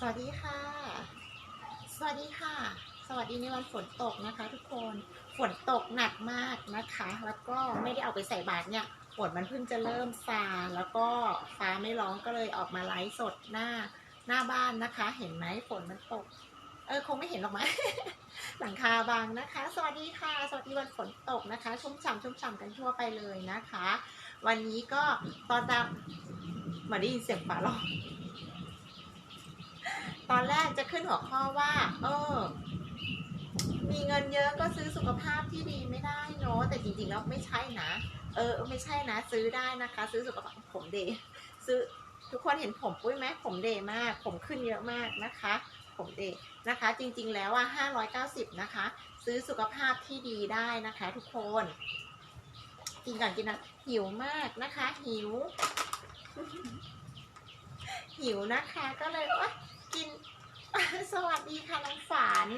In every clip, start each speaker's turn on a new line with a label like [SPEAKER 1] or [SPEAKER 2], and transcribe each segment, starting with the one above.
[SPEAKER 1] สวัสดีค่ะ สวัสดีค่ะ สวัสดีในวันฝนตกนะคะ ทุกคน ฝนตกหนักมากนะคะ แล้วก็ไม่ได้เอาไปใส่บาตรเนี่ย ฝนมันเพิ่งจะเริ่มซา แล้วก็ฟ้าไม่ร้องก็เลยออกมาไลฟ์สดหน้าหน้าบ้านนะคะ เห็นไหมฝนมันตก เออคงไม่เห็นหรอกมั้ยหลังคาบางนะคะ สวัสดีค่ะ สวัสดีวันฝนตกนะคะ ชุ่มฉ่ำชุ่มฉ่ำกันทั่วไปเลยนะคะ วันนี้ก็ตอนตามเหมาได้ยินเสียงฟ้าร้อง ตอนแรกจะขึ้นหัวข้อว่า เออ มีเงินเยอะก็ซื้อสุขภาพที่ดีไม่ได้เนอะแต่จริงๆแล้วไม่ใช่นะ เออ ไม่ใช่นะ ซื้อได้นะคะ ซื้อสุขภาพผมเดย์ซื้อทุกคนเห็นผมปุ้ยไหมผมเดย์มาก ผมขึ้นเยอะมากนะคะ ผมเดย์นะคะ จริงๆแล้วว่า 590 นะคะ ซื้อสุขภาพที่ดีได้นะคะ ทุกคนกินก่อนกินนะหิวมากนะคะ หิว หิวนะคะก็เลยว่า กิน สวัสดีค่ะน้องฝัน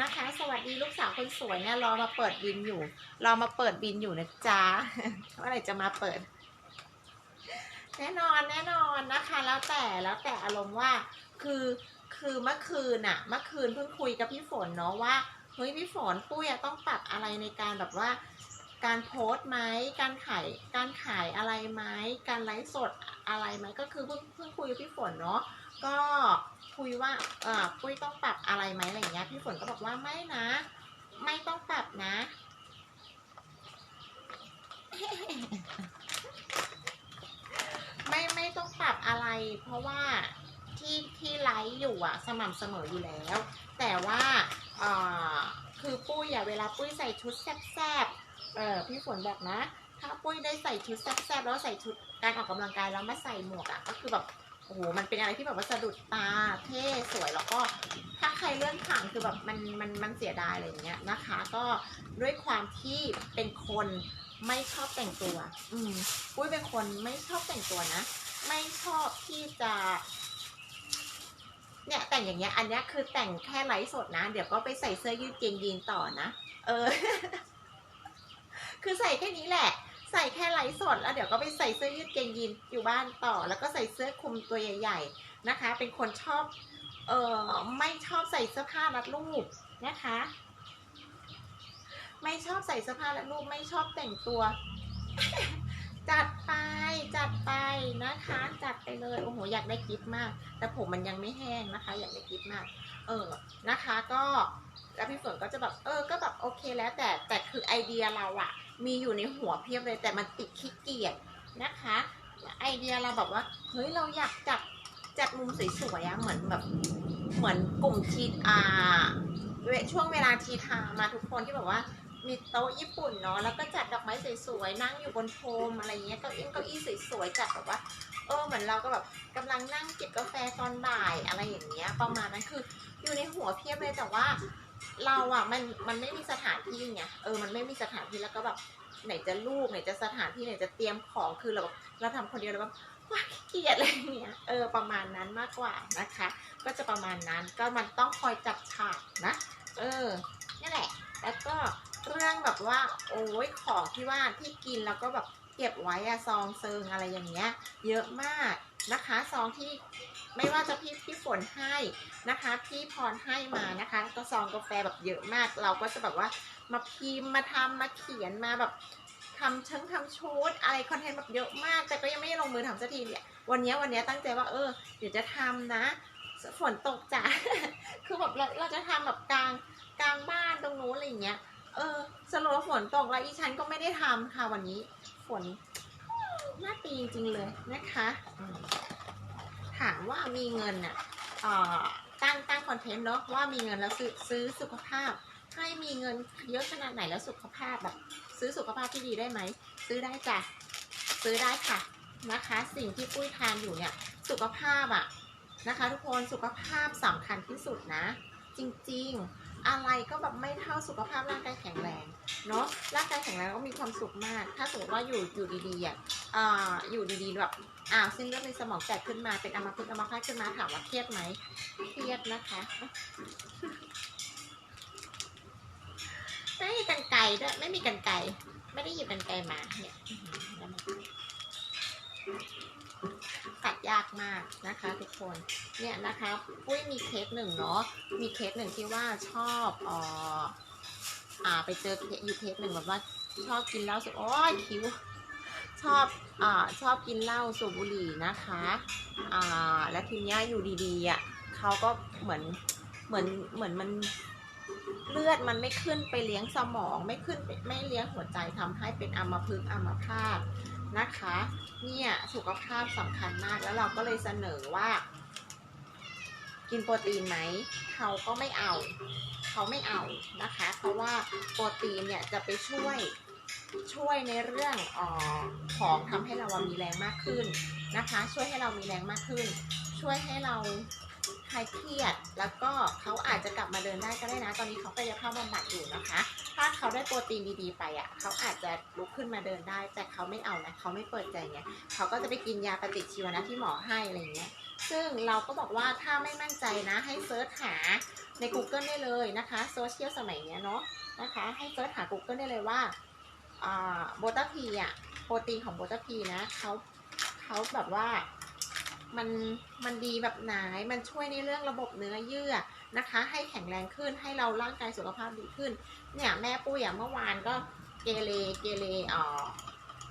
[SPEAKER 1] นะคะ สวัสดีลูกสาวคนสวยเนี่ยรอมาเปิดบินอยู่ รอมาเปิดบินอยู่นะจ๊ะเมื่อไหร่จะมาเปิด แน่นอนแน่นอนนะคะ แล้วแต่แล้วแต่อารมณ์ว่าคือคือเมื่อคืนอะเมื่อคืนเพิ่งคุยกับพี่ฝนเนาะว่าเฮ้ยพี่ฝนปุ้ยต้องปรับอะไรในการแบบว่า การโพสต์ไหมการขายการขายอะไรไหมการไลฟ์สดอะไรไหมก็คือเพิ่งเพิ่งคุยกับพี่ฝนเนาะก็ คุยว่าเออปุ้ยต้องปรับอะไรไหมอะไรเงี้ย พี่ฝนก็บอกว่าไม่นะ ไม่ต้องปรับนะ ไม่ไม่ต้องปรับอะไร เพราะว่าที่ที่ไลฟ์อยู่อะสม่ำเสมออยู่แล้ว แต่ว่าเออคือปุ้ยอะเวลาปุ้ยใส่ชุดแซบๆเออพี่ฝนบอกนะ ถ้าปุ้ยได้ใส่ชุดแซบๆแล้วใส่ชุดการออกกำลังกายแล้วมาใส่หมวกอะก็คือแบบ อ้โหมันเป็นอะไรที่แบบว่าสะดุดตาเท่สวยแล้วก็ถ้าใครเลื่อนผ่านคือแบบมันมันมันเสียดายอะไรอย่างเงี้ยนะคะ ก็ด้วยความที่เป็นคนไม่ชอบแต่งตัว อืมปุ้ยเป็นคนไม่ชอบแต่งตัวนะ ไม่ชอบที่จะ เนี่ยแต่งอย่างเงี้ย อันเนี้ยคือแต่งแค่ไลฟ์สดนะ เดี๋ยวก็ไปใส่เสื้อยืดเกงยีนต่อนะ เออ คือใส่แค่นี้แหละ ใส่แค่ไลฟ์สดแล้วเดี๋ยวก็ไปใส่เสื้อยืดเกงยีนอยู่บ้านต่อ แล้วก็ใส่เสื้อคลุมตัวใหญ่ ๆนะคะ เป็นคนชอบเออไม่ชอบใส่เสื้อผ้ารัดรูปนะคะ ไม่ชอบใส่เสื้อผ้ารัดรูปไม่ชอบแต่งตัว จัดไปจัดไปนะคะ จัดไปเลยโอ้โหอยากได้กิฟต์มาก แต่ผมมันยังไม่แห้งนะคะ อยากได้กิฟต์มาก เออนะคะ ก็แล้วพี่ฝนก็จะแบบเออก็แบบโอเคแล้วแต่แต่คือไอเดียเราอะมีอยู่ในหัวเพียบเลยแต่มันติดขี้เกียจนะคะ ไอเดียเราแบบว่าเฮ้ยเราอยากจัดจัดมุมสวยๆอะเหมือนแบบเหมือนกลุ่มทีอาเวช่วงเวลาทีทามาทุกคนที่แบบว่า มีโต๊ะญี่ปุ่นเนาะแล้วก็จัดดอกไม้สวยๆนั่งอยู่บนโฟมอะไรเงี้ยเก้าอี้เก้าอี้สวยๆจัดแบบว่าเออเหมือนเราก็แบบกำลังนั่งจิบกาแฟตอนบ่ายอะไรอย่างเงี้ย ประมาณนั้นคืออยู่ในหัวเพียบเลยแต่ว่า เราอะมันมันไม่มีสถานที่ไงเออมันไม่มีสถานที่แล้วก็แบบไหนจะลูกไหนจะสถานที่ไหนจะเตรียมของคือเราแบบเราทำคนเดียวแล้วแบบว้าขี้เกียจอะไรเงี้ยเออประมาณนั้นมากกว่านะคะ ก็จะประมาณนั้นก็มันต้องคอยจับฉากนะ เออนี่แหละ แล้วก็ เรื่องแบบว่า โอ้ยของที่ว่าที่กินแล้วก็แบบเก็บไว้อะซองเซิงอะไรอย่างเงี้ย เยอะมากนะคะซองที่ไม่ว่าจะพี่พี่ฝนให้นะคะ พี่พรให้มานะคะ ก็ซองกาแฟแบบเยอะมาก เราก็จะแบบว่ามาพิมพ์มาทำมาเขียนมาแบบทำเชิงทำชุดอะไรคอนเทนต์แบบเยอะมาก แต่ก็ยังไม่ลงมือทำสักทีเนี่ยวันเนี้ยวันเนี้ยตั้งใจว่าเออเดี๋ยวจะทำนะฝนตกจ้ะคือแบบเราเราจะทำแบบกลางกลางบ้านตรงนู้นอะไรอย่างเงี้ย เออสรุปว่าฝนตกแล้วอีฉันก็ไม่ได้ทำค่ะวันนี้ ฝนน่าตีจริงๆเลยนะคะ ถามว่ามีเงินน่ะเอ่อตั้งตั้งคอนเทนต์เนาะว่ามีเงินแล้วซื้อซื้อสุขภาพ ให้มีเงินเยอะขนาดไหนแล้วสุขภาพแบบซื้อสุขภาพที่ดีได้ไหมซื้อได้จ้ะซื้อได้ค่ะนะคะ สิ่งที่ปุ้ยทานอยู่เนี่ยสุขภาพอะนะคะ ทุกคนสุขภาพสำคัญที่สุดนะ จริง ๆ อะไรก็แบบไม่เท่าสุขภาพร่างกายแข็งแรงเนาะร่างกายแข็งแรงก็มีความสุขมาก ถ้าสมมติว่าอยู่อยู่ดีๆอะอ่าอยู่ดีๆแบบอ้าวเส้นเลือดในสมองแตกขึ้นมาเป็นอัมพฤกษ์อัมพาตขึ้นมาถามว่าเครียดไหมเครียดนะคะไม่มีกันไกลด้วยไม่มีกันไกลไม่ได้หยิบกันไกลมาเนี่ย ยากมากนะคะ ทุกคนเนี่ยนะคะปุ้ยมีเคสหนึ่งเนาะมีเคสหนึ่งที่ว่าชอบอ่ออ่าไปเจออยู่เคสหนึ่งแบบว่าชอบกินเหล้าสุดโอ้ยคิวชอบอ่าชอบกินเหล้าสูบบุหรี่นะคะอ่าแล้วทีเนี้ยอยู่ดีๆอะเขาก็เหมือนเหมือนเหมือนมันเลือดมันไม่ขึ้นไปเลี้ยงสมอง ไม่ขึ้นไปไม่เลี้ยงหัวใจทำให้เป็นอัมพฤกษ์อัมพาต นะคะ เนี่ยสุขภาพสำคัญมากแล้วเราก็เลยเสนอว่า กินโปรตีนไหมเขาก็ไม่เอา เขาไม่เอานะคะ เพราะว่าโปรตีนเนี่ยจะไปช่วยช่วยในเรื่องออของทำให้เรามีแรงมากขึ้นนะคะ ช่วยให้เรามีแรงมากขึ้น ช่วยให้เรา คลายเครียด แล้วก็เขาอาจจะกลับมาเดินได้ก็ได้นะ ตอนนี้เขากายภาพบำบัดอยู่นะคะ ถ้าเขาได้โปรตีนดีๆไปอะเขาอาจจะลุกขึ้นมาเดินได้ แต่เขาไม่เอานะเขาไม่เปิดใจไงเขาก็จะไปกินยาปฏิชีวนะที่หมอให้อะไรเงี้ย ซึ่งเราก็บอกว่าถ้าไม่มั่นใจนะให้เซิร์ชหาใน Google ได้เลยนะคะโซเชียลสมัยเนี้ยเนาะนะคะ ให้เซิร์ชหา Google ได้เลยว่าโบตาพีอะโปรตีนของโบตาพีนะเขาเขาแบบว่า มันมันดีแบบไหน มันช่วยในเรื่องระบบเนื้อเยื่อนะคะ ให้แข็งแรงขึ้นให้เราร่างกายสุขภาพดีขึ้น เนี่ยแม่ปุ้ยอะเมื่อวานก็เกเรเกเรอ่อ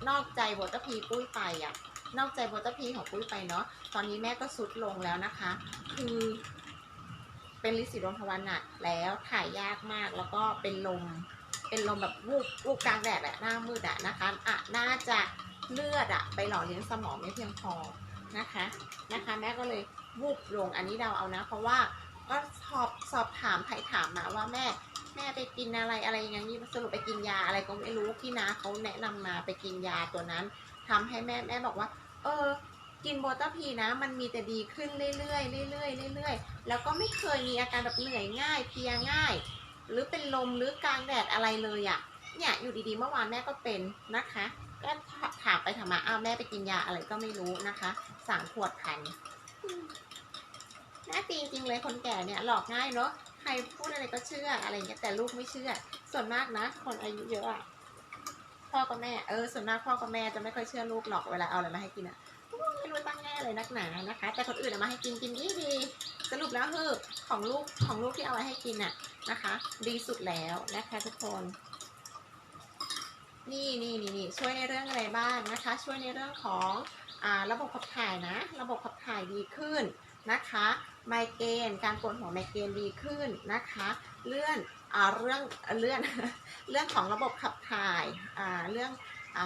[SPEAKER 1] นอกใจโบตพีปุ้ยไปอะนอกใจโบตพีของปุ้ยไปเนาะตอนนี้แม่ก็สุดลงแล้วนะคะ คือ เป็นลิสีดวงทวารหนักแล้วถ่ายยากมากแล้วก็เป็นลมเป็นลมแบบวูบวูบกลางแดดแหละหน้ามืดอะนะคะอะน่าจะเลือดอะไปหล่อเลี้ยงสมองไม่เพียงพอ นะคะนะคะ แม่ก็เลยวูบลงอันนี้เดาเอานะ เพราะว่าก็สอบสอบถามไถ่ถามมาว่าแม่แม่ไปกินอะไรอะไรอย่างนี้สรุปไปกินยาอะไรก็ไม่รู้พี่นาเขาแนะนำมาไปกินยาตัวนั้นทำให้แม่แม่บอกว่า เออ กินโบตาพีนะ มันมีแต่ดีขึ้นเรื่อยๆเรื่อยๆเรื่อยๆแล้วก็ไม่เคยมีอาการแบบเหนื่อยง่ายเพลียง่าย หรือเป็นลมหรือกลางแดดอะไรเลยอะ่ะเนี่ยอยู่ดีๆเมื่อวานแม่ก็เป็นนะคะ ก็ถามไปถามมาอ้าวแม่ไปกินยาอะไรก็ไม่รู้นะคะสามขวดพันอืมน่าตีจริงๆเลยคนแก่เนี่ยหลอกง่ายเนาะใครพูดอะไรก็เชื่ออะไรอย่างเงี้ยแต่ลูกไม่เชื่อ ส่วนมากนะ คนอายุเยอะอะพ่อกับแม่เออส่วนมากพ่อกับแม่จะไม่ค่อยเชื่อลูกหรอกเวลาเอาอะไรมาให้กินอะไม่รู้ตั้งแง่เลยนักหนานะคะ แต่คนอื่นเอามาให้กินกินดีดีสรุปแล้วคือของลูกของลูกที่เอาไว้ให้กินน่ะนะคะ ดีสุดแล้วนะคะทุกคน นี่นี่นี่นี่ช่วยในเรื่องอะไรบ้างนะคะ ช่วยในเรื่องของอ่าระบบขับถ่ายนะ ระบบขับถ่ายดีขึ้นนะคะไมเกรนการปวดหัวไมเกรนดีขึ้นนะคะ เลื่อนอเรื่องเลื่อนเรื่องของระบบขับถ่ายอาเรื่องอ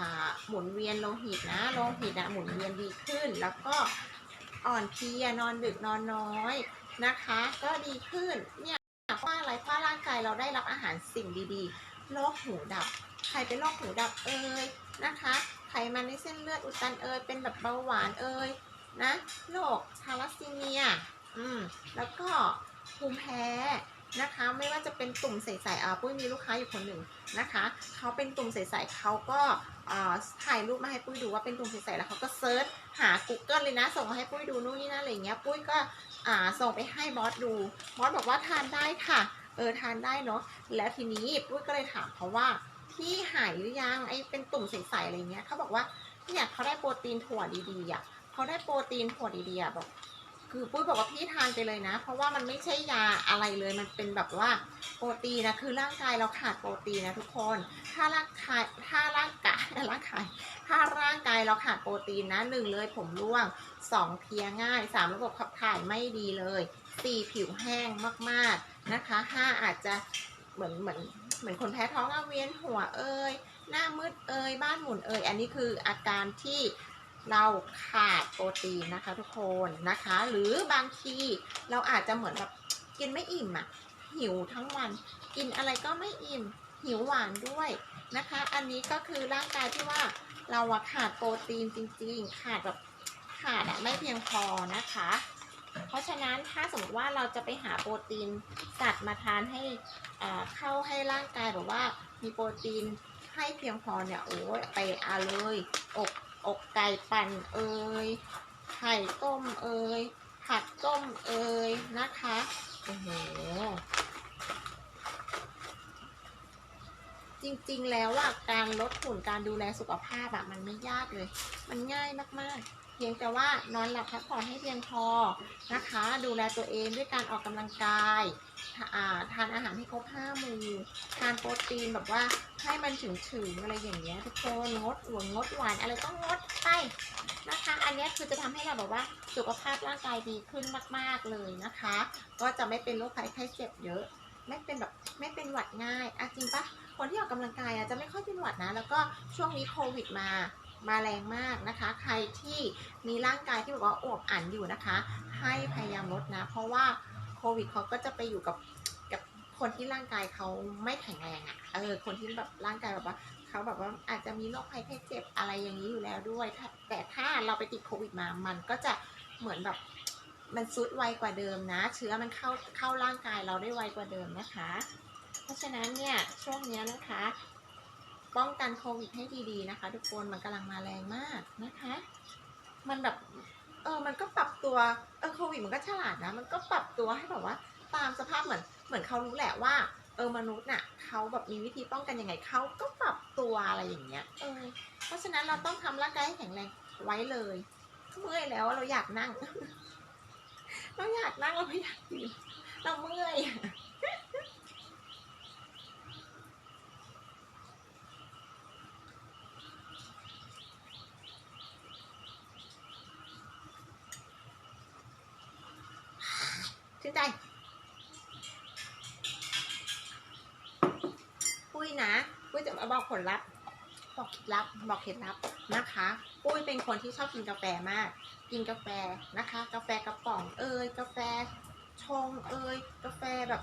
[SPEAKER 1] หมุนเวียนโลหิตนะโลหิตนะหมุนเวียนดีขึ้น แล้วก็อ่อนเพลียนอนดึกนอนน้อยนะคะ ก็ดีขึ้นเนี่ยเพราะว่าอะไรเพราะร่างกายเราได้รับอาหารสิ่งดีๆโรคหูดับ ใครเป็นโรคหูดับเอ่ยนะคะ ไขมันในเส้นเลือดอุดตันเอ่ยเป็นแบบเบาหวานเอ่ยนะโรคทาลัสซีเมียอืมแล้วก็ภูมิแพ้นะคะ ไม่ว่าจะเป็นตุ่มใสๆอ่าปุ้ยมีลูกค้าอยู่คนหนึ่งนะคะเขาเป็นตุ่มใสๆเขาก็ถ่ายรูปมาให้ปุ้ยดูว่าเป็นตุ่มใสๆแล้วเขาก็เซิร์ชหา Google เลยนะ ส่งมาให้ปุ้ยดูนู่นนี่นั่นอะไรเงี้ยปุ้ยก็อ่าส่งไปให้บอสดูบอสบอกว่าทานได้ค่ะ เออทานได้เนาะแล้วทีนี้ปุ้ยก็เลยถามเขาว่า พี่หายหรือยังไอ้เป็นตุ่มใสๆอะไรเงี้ยเขาบอกว่าเนี่ยเขาได้โปรตีนถั่วดีๆอะเขาได้โปรตีนถั่วดีๆอะบอกคือปุ้ยบอกว่าพี่ทานไปเลยนะ เพราะว่ามันไม่ใช่ยาอะไรเลยมันเป็นแบบว่าโปรตีนนะคือร่างกายเราขาดโปรตีนนะทุกคน ถ้าร่างกายถ้าร่างกายร่างกายถ้าร่างกายเราขาดโปรตีนนะหนึ่งเลยผมร่วงสองเพียง่ายสามระบบขับถ่ายไม่ดีเลยสี่ผิวแห้งมากๆนะคะห้าอาจจะ เหมือนเหมือนเหมือนคนแพ้ท้องอะเวียนหัวเอ่ยหน้ามืดเอ่ยบ้านหมุนเอ่ยอันนี้คืออาการที่เราขาดโปรตีนนะคะทุกคนนะคะ หรือบางทีเราอาจจะเหมือนแบบกินไม่อิ่มอะหิวทั้งวัน กินอะไรก็ไม่อิ่มหิวหวานด้วยนะคะ อันนี้ก็คือร่างกายที่ว่าเราขาดโปรตีนจริง ๆ ขาดแบบขาดอะไม่เพียงพอนะคะ เพราะฉะนั้นถ้าสมมติว่าเราจะไปหาโปรตีนสัตว์มาทานให้เข้าให้ร่างกายแบบว่ามีโปรตีนให้เพียงพอเนี่ยโอ้ยไปเอาเลยอกอกไก่ปั่นเอ่ยไข่ต้มเอ่ยผักต้มเอ่ยนะคะโอ้โหจริงๆแล้วอะการลดหุ่นการดูแลสุขภาพอะมันไม่ยากเลย มันง่ายมากๆ เพียงแต่ว่านอนหลับพักผ่อนให้เพียงพอนะคะ ดูแลตัวเองด้วยการออกกำลังกายทานอาหารให้ครบห้ามู่ทานโปรตีนแบบว่าให้มันถึงถึงๆอะไรอย่างเงี้ยทุกคนงดหวานงดหวานอะไรต้องงดไปนะคะ อันนี้คือจะทำให้เราแบบว่าสุขภาพร่างกายดีขึ้นมาก ๆเลยนะคะ ก็จะไม่เป็นโรคภัยไข้เจ็บเยอะ ไม่เป็นแบบไม่เป็นหวัดง่ายอะจริงปะคนที่ออกกำลังกายอะจะไม่ค่อยเป็นหวัดนะ แล้วก็ช่วงนี้โควิดมา มาแรงมากนะคะ ใครที่มีร่างกายที่แบบว่าอวบอันอยู่นะคะ ให้พยายามลดนะ เพราะว่าโควิดเขาก็จะไปอยู่กับกับคนที่ร่างกายเขาไม่แข็งแรงอะ่ะเออคนที่แบบร่างกายแบบว่าเขาแบบว่าอาจจะมีโรคภัยไข้เจ็บอะไรอย่างนี้อยู่แล้วด้วยแต่ถ้าเราไปติดโควิดมา มันก็จะเหมือนแบบมันซุดไวกว่าเดิมนะ เชื้อมันเข้าเข้าร่างกายเราได้ไวกว่าเดิมนะคะ เพราะฉะนั้นเนี่ยช่วงนี้นะคะ ป้องกันโควิดให้ดีๆนะคะ ทุกคนมันกำลังมาแรงมากนะคะ มันแบบเออมันก็ปรับตัวเออโควิดมันก็ฉลาดนะ มันก็ปรับตัวให้แบบว่าตามสภาพเหมือนเหมือนเขารู้แหละว่าเออมนุษย์น่ะเขาแบบมีวิธีป้องกันยังไงเขาก็ปรับตัวอะไรอย่างเงี้ยเออเพราะฉะนั้นเราต้องทำร่างกายให้แข็งแรงไว้เลยเมื่อยแล้วเราอยากนั่ง เราอยากนั่งเราไม่อยากยืนเราเมื่อยอะ ชื่น ใจ ปุ้ยนะ ปุ้ยจะมาบอกผลลัพธ์บอกเคล็ดลับบอกเคล็ดลับนะคะ ปุ้ยเป็นคนที่ชอบกินกาแฟมาก กินกาแฟนะคะ กาแฟกระป๋องเอยกาแฟชงเอยกาแฟแบบ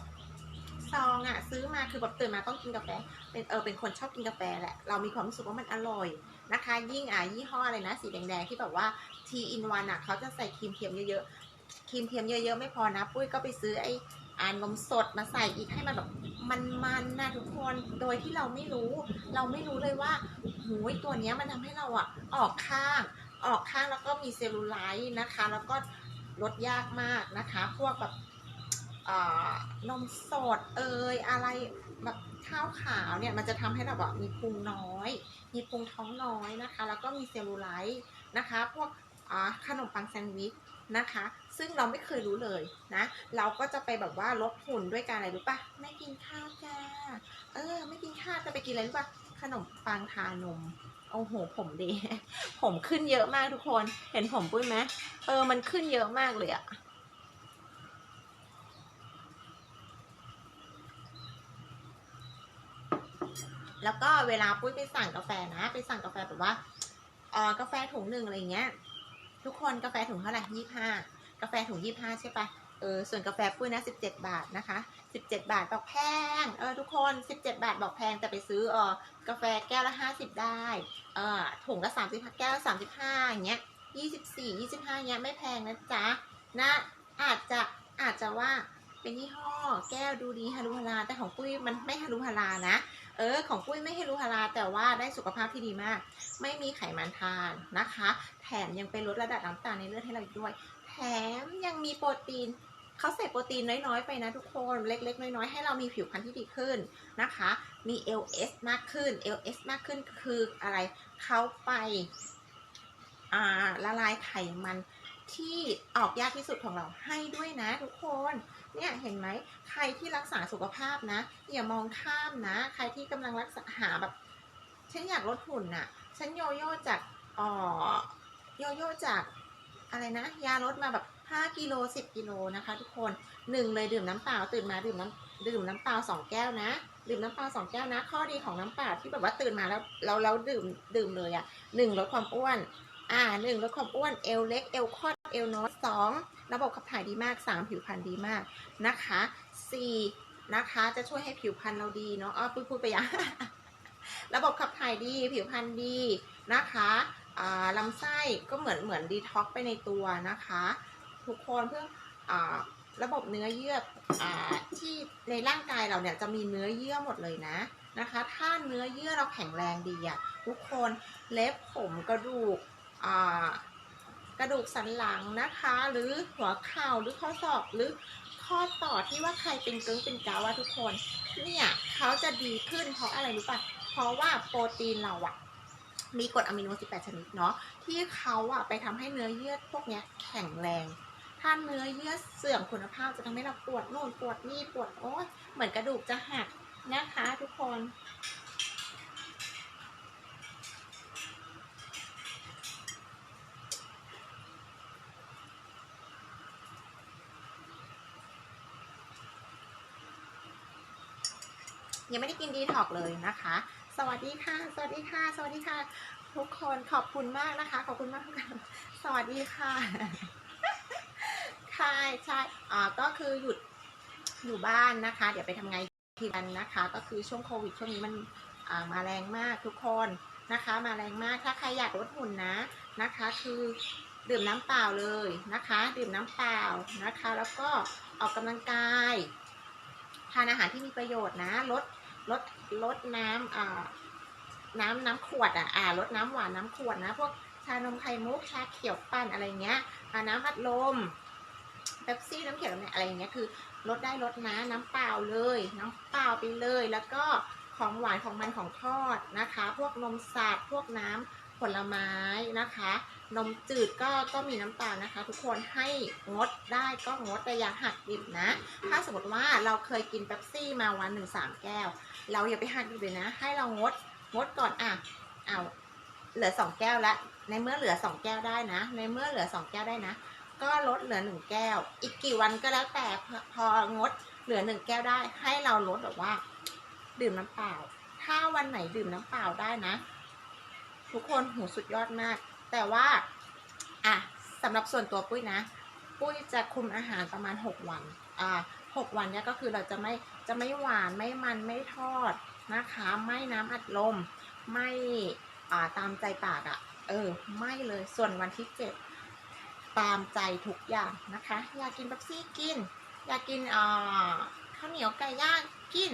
[SPEAKER 1] ซองอะซื้อมาคือแบบตื่นมาต้องกินกาแฟ เป็นเออเป็นคนชอบกินกาแฟแหละเรามีความรู้สึกว่ามันอร่อยนะคะ ยิ่งอะยี่ห้ออะไรนะ สีแดงๆที่แบบว่า T in one อะเขาจะใส่ครีมเทียมเยอะๆ ครีมเทียมเยอะๆไม่พอนะ ปุ้ยก็ไปซื้อไอ้อ่านมสดมาใส่อีกให้มันแบบมันๆนะทุกคนโดยที่เราไม่รู้ เราไม่รู้เลยว่าหูยตัวเนี้ยมันทำให้เราอะออกข้าง ออกข้างแล้วก็มีเซลลูไลท์นะคะ แล้วก็ลดยากมากนะคะ พวกแบบอ่านมสดเอยอะไรแบบข้าวขาวเนี่ยมันจะทำให้เราแบบมีพุงน้อย มีพุงท้องน้อยนะคะ แล้วก็มีเซลลูไลท์นะคะ พวกขนมปังแซนด์วิช นะคะ ซึ่งเราไม่เคยรู้เลยนะ เราก็จะไปแบบว่าลดหุ่นด้วยการอะไรรู้ปะไม่กินข้าวจ้า เออ ไม่กินข้าวจะไปกินอะไรรู้ปะขนมปังทานมโอ้โห ผมดี ผมขึ้นเยอะมากทุกคน เห็นผมปุ้ยไหมเออ มันขึ้นเยอะมากเลยอะแล้วก็เวลาปุ้ยไปสั่งกาแฟนะ ไปสั่งกาแฟแบบว่าเออกาแฟถุงหนึ่งอะไรเงี้ย ทุกคนกาแฟถุงเท่าไหร่ยี่ห้ากาแฟถุงยี่ห้าใช่ปะเออส่วนกาแฟปุ้ยนะสิบเจ็ดบาทนะคะสิบเจ็ดบาทบอกแพงเออทุกคนสิบเจ็ดบาทบอกแพงแต่ไปซื้อเออกาแฟแก้วละห้าสิบได้เออถุงละสามสิบแก้วสามสิบห้าอย่างเงี้ยยี่สิบสี่ยี่สิบห้าเงี้ยไม่แพงนะจ๊ะนะอาจจะอาจจะว่าเป็นยี่ห้อแก้วดูดีฮารุฮาราแต่ของปุ้ยมันไม่ฮารุฮารานะ เออ ของปุ้ยไม่ฮารุฮาราแต่ว่าได้สุขภาพที่ดีมาก ไม่มีไขมันทานนะคะ แถมยังไปลดระดับน้ำตาลในเลือดให้เราอีกด้วย แถมยังมีโปรตีนเขาใส่โปรตีนน้อยๆ ไปนะทุกคนเล็กๆ น้อยๆ ให้เรามีผิวพรรณที่ดีขึ้นนะคะ มี LS มากขึ้น LS มากขึ้นคืออะไรเขาไปาละลายไขมัน ที่ออกยากที่สุดของเราให้ด้วยนะทุกคน เนี่ยเห็นไหมใครที่รักษาสุขภาพนะอย่ามองข้ามนะ ใครที่กำลังรักษาหาแบบฉันอยากลดหุ่นน่ะ ฉันโยโย่จากอ๋อโยโย่จากอะไรนะ ยาลดมาแบบ 5 กิโล 10 กิโลนะคะ ทุกคนหนึ่งเลยดื่มน้ำเปล่าตื่นมาดื่มน้ำดื่มน้ำเปล่าสองแก้วนะ ดื่มน้ำเปล่าสองแก้วนะ ข้อดีของน้ำเปล่าที่แบบว่าตื่นมาแล้วเราเราดื่มดื่มเลยอะ่ะหนึ่งลดความอ้วน อ่าหนึ่งลดความอ้วนเอวเล็กเอวคอดเอวน้อยสองระบบขับถ่ายดีมากสามผิวพรรณดีมากนะคะสี่นะคะจะช่วยให้ผิวพรรณเราดีเนาะอ้อพูดพูดไปยังระบบขับถ่ายดีผิวพรรณดีนะคะอ่าลำไส้ก็เหมือนเหมือนดีท็อกไปในตัวนะคะ ทุกคนเพื่ออาระบบเนื้อเยื่ออาที่ในร่างกายเราเนี่ยจะมีเนื้อเยื่อหมดเลยนะนะคะ ถ้าเนื้อเยื่อเราแข็งแรงดีอะทุกคนเล็บผมกระดูก กระดูกสันหลังนะคะ หรือหัวเข่าหรือข้อศอกหรือข้อต่อที่ว่าใครเป็นกึ้งเป็นเกาว่าทุกคนเนี่ยเขาจะดีขึ้นเพราะอะไรรู้ป่ะเพราะว่าโปรตีนเราอะมีกรดอะมิโน 18 ชนิดเนาะที่เขาอะไปทำให้เนื้อเยื่อพวกนี้แข็งแรง ถ้าเนื้อเยื่อเสื่อมคุณภาพจะทำให้เราปวดโน่นปวดนี่ปวดโอ๊ยเหมือนกระดูกจะหักนะคะทุกคน ยังไม่ได้กินดีท็อกเลยนะคะ สวัสดีค่ะ สวัสดีค่ะ สวัสดีค่ะ ทุกคนขอบคุณมากนะคะ ขอบคุณมากค่ะสวัสดีค่ะค่ะใช่อ่าก็คือหยุดอยู่บ้านนะคะ เดี๋ยวไปทำงานทีกันนะคะ ก็คือช่วงโควิดช่วงนี้มันอ่ามาแรงมากทุกคนนะคะ มาแรงมากถ้าใครอยากลดหุ่นนะนะคะ คือดื่มน้ำเปล่าเลยนะคะ ดื่มน้ำเปล่านะคะ แล้วก็ออกกำลังกายทานอาหารที่มีประโยชน์นะลด ลดลดน้ำอ่าน้ำน้ำขวดอะอ่าลดน้ำหวานน้ำขวดนะพวกชานมไข่มุกชาเขียวปั่นอะไรเงี้ยอ่าน้ำอัดลมเป๊ปซี่น้ำเขียวเนี่ยอะไรเงี้ยคือลดได้ลดนะน้ำเปล่าเลย น้ำเปล่าไปเลย แล้วก็ของหวานของมันของทอดนะคะ พวกนมสัตว์พวกน้ำผลไม้นะคะ นมจืดก็ก็มีน้ำตาลนะคะ ทุกคนให้งดได้ก็งดแต่อย่าหักดิบนะ ถ้าสมมติว่าเราเคยกินเป๊ปซี่มาวันหนึ่งสามแก้ว เราอย่าไปหักดิบเลยนะ ให้เรางดงดก่อนอะเอาเหลือสองแก้วละในเมื่อเหลือสองแก้วได้นะ ในเมื่อเหลือสองแก้วได้นะ ก็ลดเหลือหนึ่งแก้ว อีกกี่วันก็แล้วแต่พองดเหลือหนึ่งแก้วได้ ให้เราลดแบบว่า ดื่มน้ำเปล่า ถ้าวันไหนดื่มน้ำเปล่าได้นะ ทุกคนหูสุดยอดมาก แต่ว่าอะสำหรับส่วนตัวปุ้ยนะ ปุ้ยจะคุมอาหารประมาณ6วันอ่า หกวันเนี้ยก็คือเราจะไม่จะไม่หวานไม่มันไม่ทอดนะคะ ไม่น้ำอัดลม ไม่ตามใจปากอะ่ะ เออ ไม่เลยส่วนวันที่เจ็ดตามใจทุกอย่างนะคะ อยากกินเป๊ปซี่กิน อยากกินอ่าข้าวเหนียวไก่ย่างกิน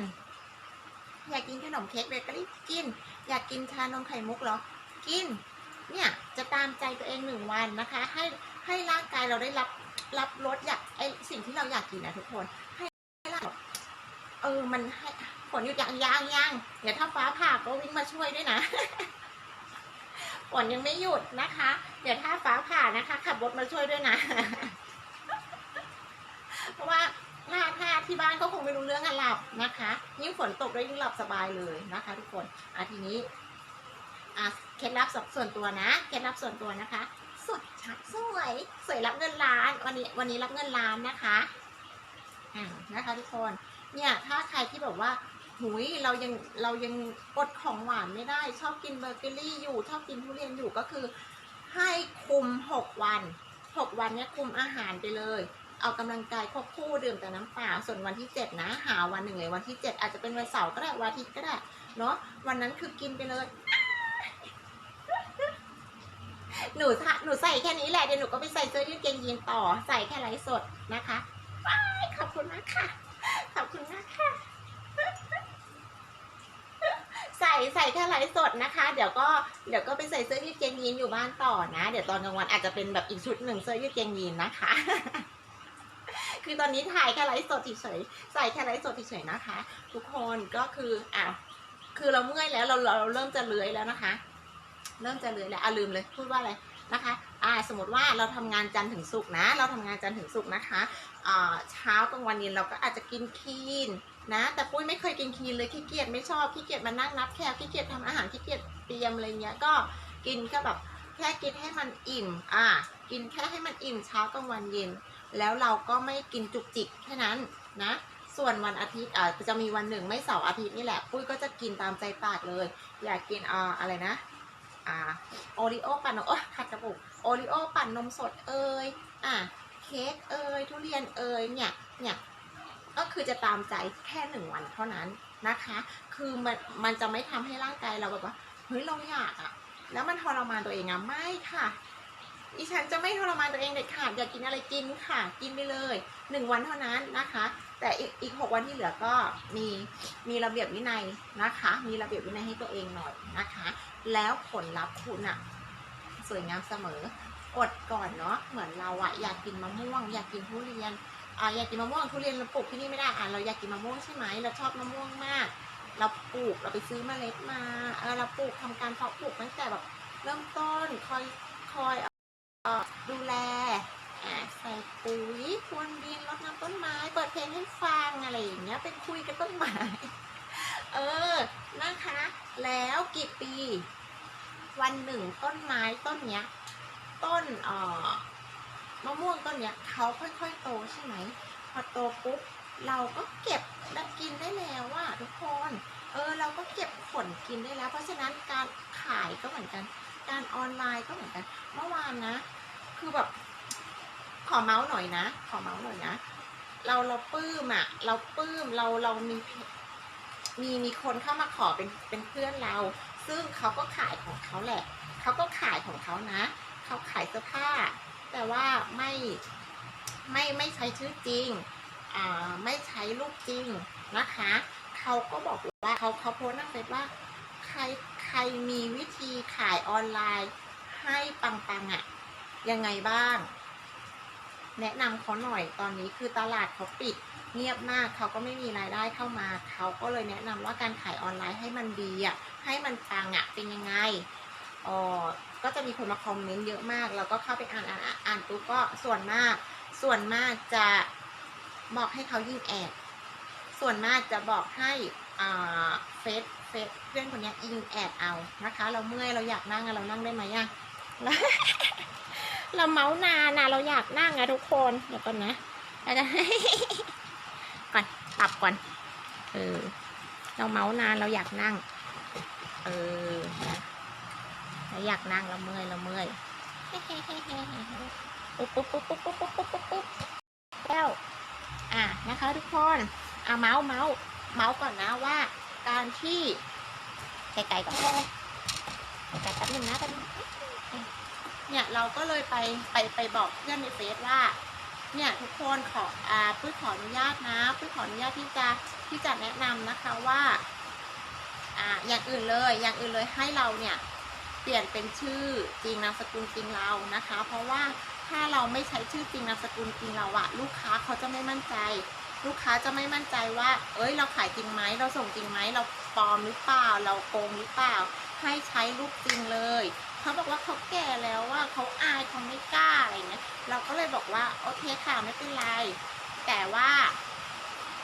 [SPEAKER 1] อยากกินขนมเค้กเบเกอรี่กิน อยากกินชานมไข่มุกหรอ กิน เนี่ยจะตามใจตัวเองหนึ่งวันนะคะ ให้ให้ร่างกายเราได้รับรับรสอยากไอสิ่งที่เราอยากกินนะทุกคน เราเออ มันให้ฝนหยุดยังยังยังเดี๋ยวถ้าฟ้าผ่าก็วิ่งมาช่วยด้วยนะฝนยังไม่หยุดนะคะ เดี๋ยวถ้าฟ้าผ่านะคะ ขับรถมาช่วยด้วยนะ เพราะว่าถ้าถ้าที่บ้านก็คงไม่รู้เรื่องกันหลับนะคะ ยิ่งฝนตกแล้วยิ่งหลับสบายเลยนะคะ ทุกคนอะทีนี้อะเคล็ดลับส่วนตัวนะเคล็ดลับส่วนตัวนะคะสวยชัดสวย สวยรับเงินล้าน วันนี้วันนี้รับเงินล้านนะคะ อ่านะคะทุกคนเนี่ยถ้าใครที่แบบว่าหุยเรายังเรายังอดของหวานไม่ได้ ชอบกินเบเกอรี่อยู่ ชอบกินทุเรียนอยู่ก็คือ ให้คุมหกวันหกวันเนี้ยคุมอาหารไปเลย เอากำลังกายควบคู่ดื่มแต่น้ำเปล่าส่วนวันที่เจ็ดนะ หาวันหนึ่งเลยวันที่เจ็ดอาจจะเป็นวันเสาร์ก็ได้วันอาทิตย์ก็ได้เนาะวันนั้นคือกินไปเลยหนูหนูใส่แค่นี้แหละเดี๋ยวหนูก็ไปใส่เสื้อยืดเกงยีนต่อใส่แค่ไลฟ์สดนะคะบายขอบคุณมากค่ะ ขอบคุณมากค่ะ ใส่ใส่แค่ไลฟ์สดนะคะ เดี๋ยวก็เดี๋ยวก็ไปใส่เสื้อยืดเกงยีนอยู่บ้านต่อนะ เดี๋ยวตอนกลางวันอาจจะเป็นแบบอีกชุดหนึ่งเสื้อยืดเกงยีนนะคะ คือตอนนี้ถ่ายแค่ไลฟ์สดเฉยๆใส่แค่ไลฟ์สดเฉยๆนะคะ ทุกคนก็คืออะคือเราเมื่อยแล้วเราเราเริ่มจะเลื้อยแล้วนะคะ เริ่มจะเลื้อยแล้วอะลืมเลยพูดว่าอะไร นะคะอ่าสมมติว่าเราทำงานจันทร์ถึงศุกร์นะ เราทำงานจันทร์ถึงศุกร์นะคะอ่าเช้ากลางวันเย็นเราก็อาจจะกินคีนนะ แต่ปุ้ยไม่เคยกินคีนเลยขี้เกียจไม่ชอบขี้เกียจมานั่งนับแคลขี้เกียจทำอาหารขี้เกียจเตรียมอะไรเงี้ยก็กินแค่แบบแค่กินให้มันอิ่มอ่ากินแค่ให้มันอิ่มเช้ากลางวันเย็น แล้วเราก็ไม่กินจุกจิกแค่นั้นนะส่วนวันอาทิตย์อ่าจะมีวันหนึ่งไม่เสาร์อาทิตย์นี่แหละ ปุ้ยก็จะกินตามใจปากเลย อยากกินอ่าอะไรนะ อ่าโอริโอปั่นนมโอ้ขัดจมูกโอริโอปั่นนมสดเอ่ยอะเค้กเอ่ยทุเรียนเอ่ยเนี่ยเนี่ยก็คือจะตามใจแค่หนึ่งวันเท่านั้นนะคะ คือมันมันจะไม่ทำให้ร่างกายเราแบบว่าเฮ้ยเราอยากอะแล้วมันทรมานตัวเองอะไม่ค่ะดิฉันจะไม่ทรมานตัวเองเด็ดขาดอยากกินอะไรกินค่ะ กินไปเลยหนึ่งวันเท่านั้นนะคะ แต่อีกอีกหกวันที่เหลือก็มีมีระเบียบวินัยนะคะ มีระเบียบวินัยให้ตัวเองหน่อยนะคะ แล้วผลลัพธ์คุณอะสวยงามเสมออดก่อนเนาะเหมือนเราอะอยากกินมะม่วง อยากกินทุเรียนอ่าอยากกินมะม่วงทุเรียนเราปลูกที่นี่ไม่ได้อะเราอยากกินมะม่วงใช่ไหมเราชอบมะม่วงมาก เราปลูกเราไปซื้อเมล็ดมาเออเราปลูกทำการเพาะปลูกตั้งแต่แบบเริ่มต้นคอยคอยเออดูแล ใส่ปุ๋ยพรวนดินรดน้ำต้นไม้ เปิดเพลงให้ฟังอะไรอย่างเงี้ย เป็นคุยกับต้นไม้ เออ นะคะ แล้วกี่ปี วันหนึ่งต้นไม้ต้นเนี้ย ต้นเอ่อมะม่วงต้นเนี้ยเขาค่อยๆโตใช่ไหม พอโตปุ๊บเราก็เก็บได้กินได้แล้วว่าทุกคน เออเราก็เก็บผลกินได้แล้ว เพราะฉะนั้นการขายก็เหมือนกัน การออนไลน์ก็เหมือนกัน เมื่อวานนะ คือแบบ ขอเมาส์หน่อยนะ ขอเมาส์หน่อยนะ เราเราปลื้มอะเราปลื้มเราเรามีมีมีคนเข้ามาขอเป็นเป็นเพื่อนเรา ซึ่งเขาก็ขายของเขาแหละ เขาก็ขายของเขานะ เขาขายเสื้อผ้า แต่ว่าไม่ไม่ไม่ใช้ชื่อจริง อ่าไม่ใช้รูปจริงนะคะ เขาก็บอกว่าเขาเขาโพสต์ในเฟซว่า ใครใครมีวิธีขายออนไลน์ให้ปังๆอะ่ะยังไงบ้าง แนะนำเขาหน่อยตอนนี้คือตลาดเขาปิดเงียบมากเขาก็ไม่มีรายได้เข้ามา เขาก็เลยแนะนำว่าการขายออนไลน์ให้มันดีอะให้มันปังอะเป็นยังไงอ๋อก็จะมีคนมาคอมเมนต์เยอะมากเราก็เข้าไปอ่านอ่านอ่านอ่านปุ๊บก็ส่วนมาก ส่วนมากจะบอกให้เขายิงแอดส่วนมากจะบอกให้อ่าเฟซเฟซเพื่อนคนนี้ยิงแอดเอานะคะ เราเมื่อยเราอยากนั่งอะเรานั่งได้ไหมอะ เราเมาส์นานนะเราอยากนั่งอะทุกคนเดี๋ยวก่อนนะแล้วจะก่อนปรับก่อน เออ เราเมาส์นานเราอยากนั่ง เออนะเราอยากนั่งเราเมื่อยเราเมื่อยปุ๊บปุ๊บปุ๊บปุ๊บปุ๊บปุ๊บปุ๊บปุ๊บปุ๊บแล้วอะนะคะ ทุกคนอะเมาส์เมาส์เมาส์ก่อนนะว่า การที่ไกลๆก่อนไกลๆแป๊บนึงนะแป๊บนึง เนี่ยเราก็เลยไปไปไปบอกเพื่อนในเฟซว่าเนี่ยทุกคนขออ่าปุ้ยขออนุญาตนะปุ้ยขออนุญาตที่จะที่จะแนะนำนะคะว่าอ่าอย่างอื่นเลยอย่างอื่นเลยให้เราเนี่ยเปลี่ยนเป็นชื่อจริงนามสกุลจริงเรานะคะ เพราะว่าถ้าเราไม่ใช้ชื่อจริงนามสกุลจริงเราอะลูกค้าเขาจะไม่มั่นใจ ลูกค้าจะไม่มั่นใจว่า เอ้ยเราขายจริงไหมเราส่งจริงไหมเราปลอมหรือเปล่าเราโกงหรือเปล่า ให้ใช้รูปจริงเลย เขาบอกว่าเขาแก่แล้วว่าเขาอายเขาไม่กล้าอะไรเงี้ย เราก็เลยบอกว่าโอเคค่ะไม่เป็นไร แต่ว่า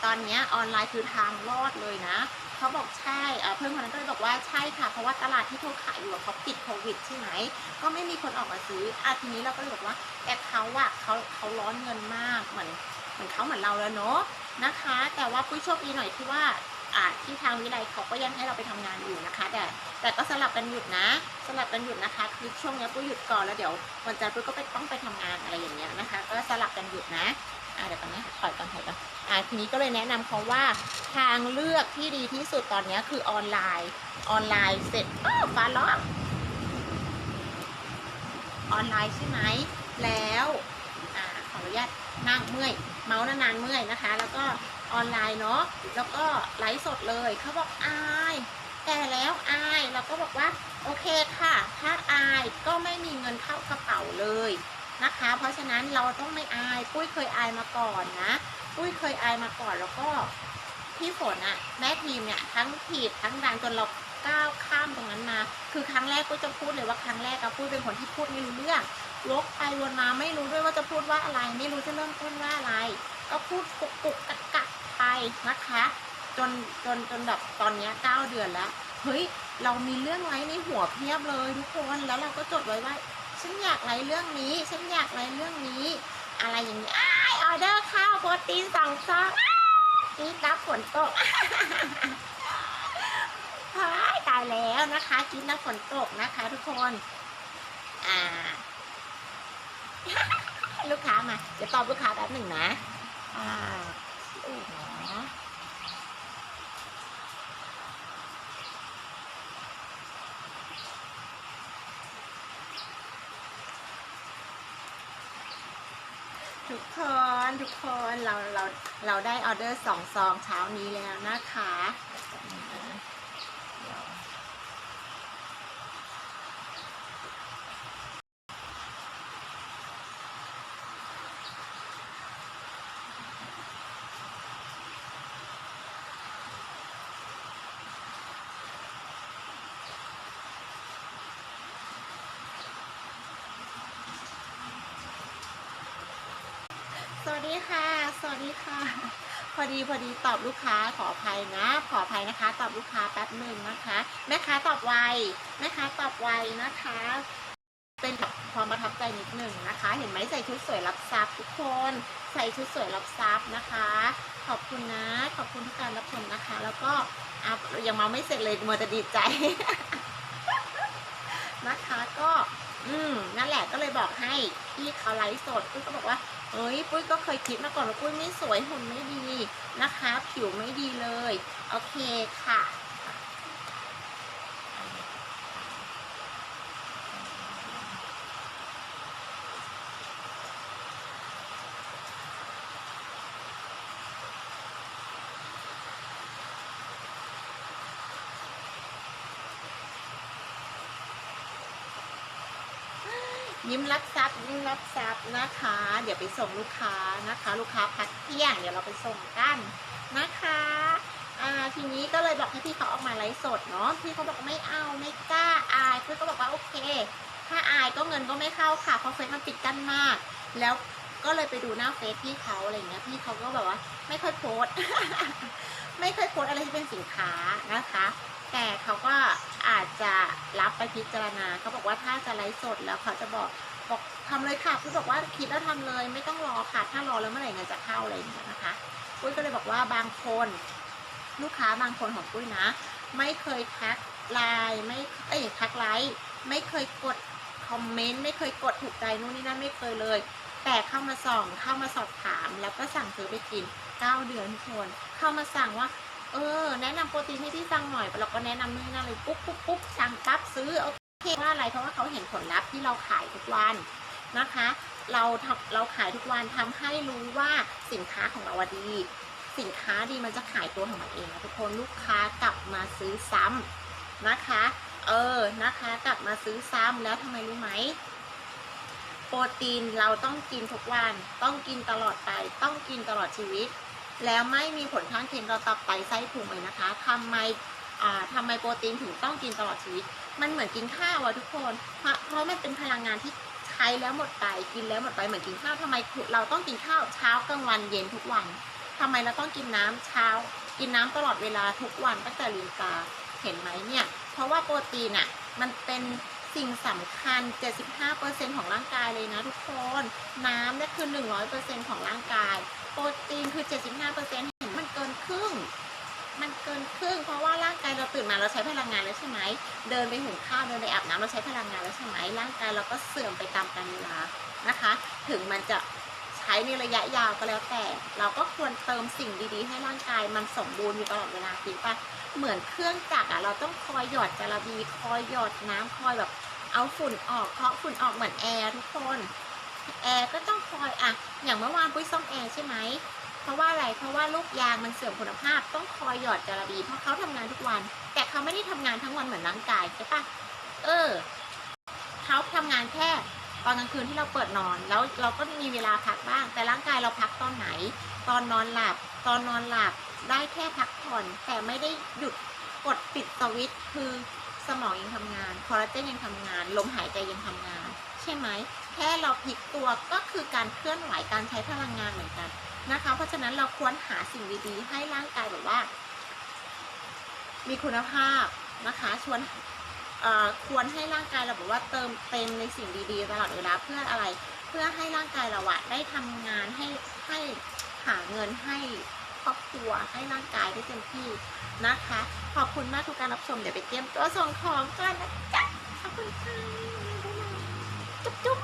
[SPEAKER 1] ตอนเนี้ยออนไลน์คือทางรอดเลยนะเขาบอกใช่เพื่อนคนนั้นก็เลยบอกว่าใช่ค่ะ เพราะว่าตลาดที่เขาขายอยู่เขาปิดโควิดใช่ไหม ก็ไม่มีคนออกมาซื้ออะทีนี้เราก็เลยบอกว่าแต่เขาอะเขาเขาร้อนเงินมากเหมือนเหมือนเขาเหมือนเราแล้วเนาะนะคะ แต่ว่าปุ้ยโชคดีหน่อยที่ว่า อ่าที่ทางวิไลเขาก็ยังให้เราไปทำงานอยู่นะคะ แต่แต่ก็สลับกันหยุดนะ สลับกันหยุดนะคะคือช่วงนี้ปุ้ยหยุดก่อนแล้วเดี๋ยววันจันทร์ปุ้ยก็ไปต้องไปทำงานอะไรอย่างเงี้ยนะคะ ก็สลับกันหยุดนะอ่าเดี๋ยวก่อนนะถอยก่อนถอยก่อนอ่าทีนี้ก็เลยแนะนำเขาว่าทางเลือกที่ดีที่สุดตอนนี้คือออนไลน์ ออนไลน์เสร็จอ้าวฟ้าร้องออนไลน์ใช่ไหมแล้วอขออนุญาตนั่งเมื่อย เมาส์นานๆเมื่อยนะคะ แล้วก็ ออนไลน์เนาะแล้วก็ไลฟ์สดเลยเขาบอกอายแต่แล้วอายเราก็บอกว่าโอเคค่ะ ถ้าอายก็ไม่มีเงินเข้ากระเป๋าเลยนะคะ เพราะฉะนั้นเราต้องไม่อายปุ้ยเคยอายมาก่อนนะปุ้ยเคยอายมาก่อนแล้วก็พี่ฝนอะแม่ทีมเนี่ยทั้งผิดทั้งดังจนเราก้าวข้ามตรงนั้นมา คือครั้งแรกปุ้ยจะพูดเลยว่าครั้งแรกอะปุ้ยเป็นคนที่พูดไม่รู้เรื่องวกไปวนมาไม่รู้ด้วยว่าจะพูดว่าอะไร ไม่รู้จะเริ่มต้นว่าอะไร ก็พูดกุกกุกกัก นะคะ จนจนจนแบบตอนนี้เก้าเดือนแล้ว เฮ้ย เรามีเรื่องไว้ในหัวเพียบเลยทุกคนแล้วเราก็จดไว้ว่าฉันอยากไลเรื่องนี้ ฉันอยากไลเรื่องนี้ อะไรอย่างนี้อออเดอร์ข้าวโปรตีนสองซองนี่รับฝนตกเฮ้ยตายแล้วนะคะกินแล้วฝนตกนะคะ ทุกคนอ่าลูกค้ามา เดี๋ยวตอบลูกค้าแป๊บหนึ่งนะอ่า อื่นนะทุกคนทุกคนเราเราเราได้ออเดอร์สองซองเช้านี้แล้วนะคะ ดีค่ะ สวัสดีค่ะ พอดีพอดีตอบลูกค้าขออภัยนะ ขออภัยนะคะ ตอบลูกค้าแป๊บหนึ่งนะคะ แม่ค้าตอบไวแม่ค้าตอบไวนะคะ เป็นแบบความประทับใจนิดหนึ่งนะคะ เห็นไหมใส่ชุดสวยรับทรัพย์ทุกคน ใส่ชุดสวยรับทรัพย์นะคะ ขอบคุณนะ ขอบคุณทุกการรับชมนะคะ แล้วก็อะยังมาไม่เสร็จเลยมัวแต่ดีใจ นะคะก็ อืมนั่นแหละก็เลยบอกให้พี่เขาไลฟ์สดก็บอกว่า เอ้ยปุ้ยก็เคยคิดมาก่อนว่าปุ้ยไม่สวยหุ่นไม่ดีนะคะ ผิวไม่ดีเลย โอเคค่ะ ยิ้มรับทรัพย์ยิ้มรับทรัพย์นะคะ เดี๋ยวไปส่งลูกค้านะคะ ลูกค้าพักเที่ยงเดี๋ยวเราไปส่งกันนะคะอ่าทีนี้ก็เลยบอกให้พี่เขาออกมาไลฟ์สดเนาะพี่เขาบอกไม่เอาไม่กล้าอายพี่ก็บอกว่าโอเค ถ้าอายก็เงินก็ไม่เข้าค่ะเพราะเฟซมันปิดกั้นมาก แล้วก็เลยไปดูหน้าเฟซพี่เขาอะไรอย่างเงี้ยพี่เขาก็แบบว่า ไม่ค่อยโพสต์ไม่ค่อยโพสต์อะไรที่เป็นสินค้านะคะ แต่เขาก็อาจจะรับไปพิจารณาเขาบอกว่าถ้าจะไลฟ์สดแล้วเขาจะบอกบอกทำเลยค่ะพี่บอกว่าคิดแล้วทำเลย ไม่ต้องรอค่ะถ้ารอแล้วเมื่อไหร่เงินจะเข้าอะไรอย่างเงี้ยนะคะปุ้ยก็เลยบอกว่าบางคนลูกค้าบางคนของปุ้ยนะ ไม่เคยทักไลน์ไม่เอ้ยทักไลน์ไม่เคยกดคอมเมนต์ไม่เคยกดถูกใจนู่นนี่นั่นไม่เคยเลย แต่เข้ามาส่องเข้ามาสอบถาม แล้วก็สั่งซื้อไปกิน 9 เดือนทุกคนเข้ามาสั่งว่า เออ แนะนำโปรตีนให้พี่สั่งหน่อยเราก็แนะนำนู่นนั่นเลยปุ๊บปุ๊บปุ๊บสั่งปั๊บซื้อโอเคว่าอะไรเพราะว่าเขาเห็นผลลัพธ์ที่เราขายทุกวันนะคะ เราทำเราขายทุกวันทำให้รู้ว่าสินค้าของเราดี สินค้าดีมันจะขายตัวของมันเองนะทุกคนลูกค้ากลับมาซื้อซ้ำนะคะ เออนะคะ กลับมาซื้อซ้ำแล้วทำไมรู้ไหมโปรตีนเราต้องกินทุกวัน ต้องกินตลอดไป ต้องกินตลอดชีวิต แล้วไม่มีผลข้างเคียงต่อตับไตไส้พุงเลยนะคะทำไมอ่าทำไมโปรตีนถึงต้องกินตลอดชีวิต มันเหมือนกินข้าวอะทุกคน เพราะเพราะมันเป็นพลังงานที่ใช้แล้วหมดไปกินแล้วหมดไปเหมือนกินข้าวทำไมเราต้องกินข้าวเช้ากลางวันเย็นทุกวันทำไมเราต้องกินน้ำเช้า กินน้ำตลอดเวลาทุกวันตั้งแต่ลืมตาเห็นไหมเนี่ย เพราะว่าโปรตีนอะมันเป็นสิ่งสำคัญ 75%ของร่างกายเลยนะทุกคน น้ำเนี่ยคือ 100%ของร่างกาย โปรตีนคือ 75%เห็นมันเกินครึ่ง มันเกินครึ่ง เพราะว่าร่างกายเราตื่นมาเราใช้พลังงานแล้วใช่ไหม เดินไปหุงข้าวเดินไปอาบน้ำเราใช้พลังงานแล้วใช่ไหม ร่างกายเราก็เสื่อมไปตามกาลเวลานะคะ ถึงมันจะใช้ในระยะยาวก็แล้วแต่ เราก็ควรเติมสิ่งดีๆ ให้ร่างกายมันสมบูรณ์อยู่ตลอดเวลาจริงปะเหมือนเครื่องจักรอะเราต้องคอยหยอดจาระบีคอยหยอดน้ำคอยแบบเอาฝุ่นออกเพราะฝุ่นออกเหมือนแอร์ทุกคน แอร์ก็ต้องคอยอะอย่างเมื่อวานปุ้ยซ่อมแอร์ใช่ไหมเพราะว่าอะไรเพราะว่าลูกยางมันเสื่อมคุณภาพ ต้องคอยหยอดจาระบีเพราะเขาทำงานทุกวัน แต่เขาไม่ได้ทำงานทั้งวันเหมือนร่างกายใช่ปะเออเขาทำงานแค่ตอนกลางคืนที่เราเปิดนอน แล้วเราก็มีเวลาพักบ้าง แต่ร่างกายเราพักตอนไหน ตอนนอนหลับ ตอนนอนหลับได้แค่พักผ่อน แต่ไม่ได้หยุดกดปิดสวิตคือสมองยังทำงานคอลลาเจนยังทำงาน ลมหายใจยังทำงาน ใช่ไหม แค่เราพลิกตัวก็คือการเคลื่อนไหวการใช้พลังงานเหมือนกันนะคะ เพราะฉะนั้นเราควรหาสิ่งดีๆให้ร่างกายแบบว่า มีคุณภาพนะคะชวนควรให้ร่างกายเราแบบว่าเติมเต็มในสิ่งดีๆตลอดเวลาเพื่ออะไร เพื่อให้ร่างกายเราอะได้ทำงานให้ให้หาเงินให้ครอบครัวให้ร่างกายได้เต็มที่นะคะ ขอบคุณมากทุกการรับชมเดี๋ยวไปเตรียมตัวส่งของกันนะจ๊ะขอบคุณค่ะจุ๊บ